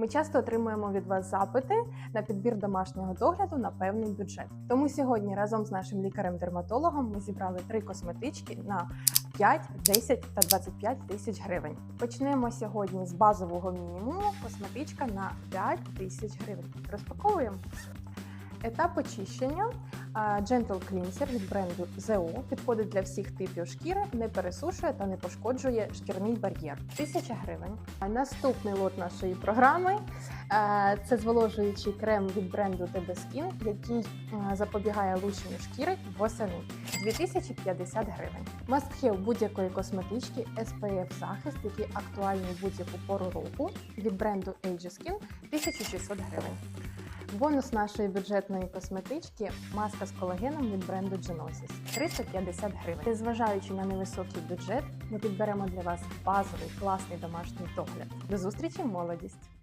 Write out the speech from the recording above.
Ми часто отримуємо від вас запити на підбір домашнього догляду на певний бюджет. Тому сьогодні разом з нашим лікарем-дерматологом ми зібрали три косметички на 5, 10 та 25 тисяч гривень. Почнемо сьогодні з базового мінімуму. Косметичка на 5 тисяч гривень. Розпаковуємо. Етап очищення Gentle Cleanser від бренду ZEO підходить для всіх типів шкіри, не пересушує та не пошкоджує шкірний бар'єр. 1000 гривень. Наступний лот нашої програми це зволожуючий крем від бренду TB Skin, який запобігає лущенню шкіри восени. 2050 гривень. Have будь-якої косметички SPF захист, який актуальний будь-яку пору року від бренду Age Skin 1600 гривень. Бонус нашої бюджетної косметички маска з колагеном від бренду Genosis 350 гривень. Незважаючи на невисокий бюджет, ми підберемо для вас базовий класний домашній догляд. До зустрічі, молодість!